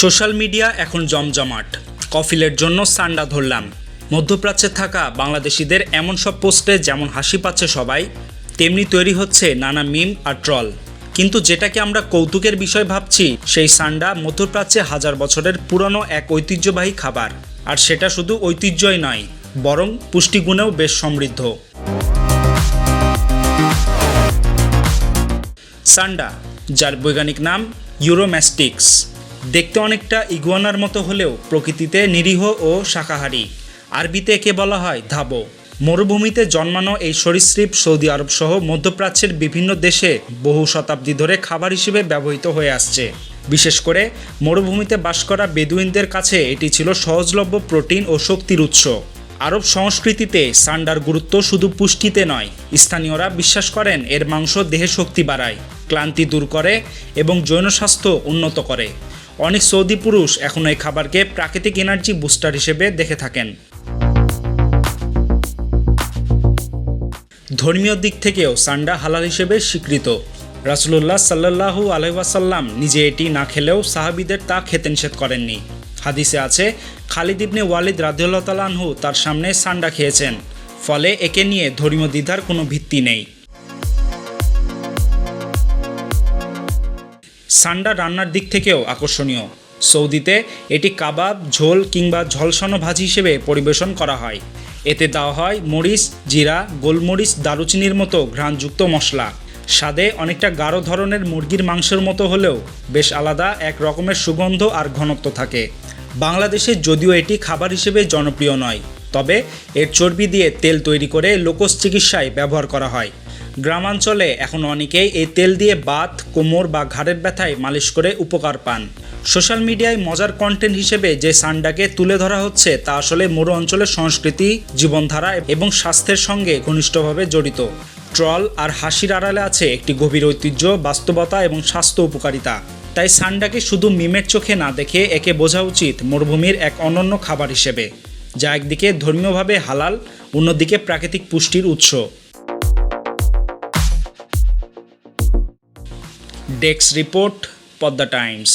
Social media এখন জমজমাট। কফিলের জন্য সান্ডা ধরলাম। মধ্যপ্রাচ্যে থাকা বাংলাদেশিদের এমন সব পোস্টে যেমন হাসি পাচ্ছে সবাই, তেমনি তৈরি হচ্ছে নানা মিম আর ট্রল। কিন্তু যেটাকে আমরা কৌতুকের বিষয় ভাবছি, সেই সান্ডা মধ্যপ্রাচ্যে হাজার বছরের পুরনো এক ঐতিহ্যবাহী খাবার। আর সেটা শুধু ঐতিহ্যই নয়, বরং পুষ্টিগুণেও বেশ সমৃদ্ধ। সান্ডা, যার বৈজ্ঞানিক নাম ইউরোম্যাস্টিক্স দেখতে অনেকটা ইগুয়ানার মতো হলেও প্রকৃতিতে নিরীহ ও শাকাহারী। আরবিতে একে বলা হয় ধাবো। মরুভূমিতে জন্মানো এই সরীসৃপ সৌদি আরব সহ মধ্যপ্রাচ্যের বিভিন্ন দেশে বহু শতাব্দী ধরে খাবার হিসেবে ব্যবহৃত হয়ে আসছে। বিশেষ করে মরুভূমিতে বাস করা বেদুইনদের কাছে এটি ছিল সহজলভ্য প্রোটিন ও শক্তির উৎস। আরব সংস্কৃতিতে সান্ডার গুরুত্ব শুধু পুষ্টিতে নয়, স্থানীয়রা বিশ্বাস করেন এর মাংস দেহে শক্তি বাড়ায়, ক্লান্তি দূর করে এবং যৌন স্বাস্থ্য উন্নত করে। অনেক সৌদি পুরুষ এখন এই খাবারকে প্রাকৃতিক এনার্জি বুস্টার হিসেবে দেখে থাকেন। ধর্মীয় দিক থেকেও সান্ডা হালাল হিসেবে স্বীকৃত। রাসুলুল্লাহ সাল্লাহু আলহাসাল্লাম নিজে এটি না খেলেও সাহাবিদের তা খেতে নিষেধ করেননি। হাদিসে আছে, খালিদ ইবনে ওয়ালিদ রাদিউল্লাহ তালাহু তার সামনে সান্ডা খেয়েছেন। ফলে একে নিয়ে ধর্মীয় দ্বিধার কোনো ভিত্তি নেই। সান্ডা রান্নার দিক থেকেও আকর্ষণীয়। সৌদিতে এটি কাবাব, ঝোল কিংবা ঝলসানো ভাজি হিসেবে পরিবেশন করা হয়। এতে দেওয়া হয় মরিচ, জিরা, গোলমরিচ, দারুচিনির মতো ঘ্রাণযুক্ত মশলা। স্বাদে অনেকটা গাঢ় ধরনের মুরগির মাংসের মতো হলেও বেশ আলাদা, এক রকমের সুগন্ধ আর ঘনত্ব থাকে। বাংলাদেশে যদিও এটি খাবার হিসেবে জনপ্রিয় নয়। তবে এর চর্বি দিয়ে তেল তৈরি করে লোকজ চিকিৎসায় ব্যবহার করা হয়। গ্রামাঞ্চলে এখন অনেকেই এই তেল দিয়ে বাত, কোমর বা ঘাড়ের ব্যথায় মালিশ করে উপকার পান। সোশ্যাল মিডিয়ায় মজার কন্টেন্ট হিসেবে যে সান্ডাকে তুলে ধরা হচ্ছে তা আসলে মরু অঞ্চলের সংস্কৃতি, জীবনধারা এবং স্বাস্থ্যের সঙ্গে ঘনিষ্ঠভাবে জড়িত। ট্রল আর হাসির আড়ালে আছে একটি গভীর ঐতিহ্য, বাস্তবতা এবং স্বাস্থ্য উপকারিতা। তাই সান্ডাকে শুধু মিমের চোখে না দেখে একে বোঝা উচিত মরুভূমির এক অনন্য খাবার হিসেবে। যা একদিকে ধর্মীয়ভাবে হালাল অন্যদিকে প্রাকৃতিক পুষ্টির উৎস। ডেক্স রিপোর্ট পদ্মা টাইমস।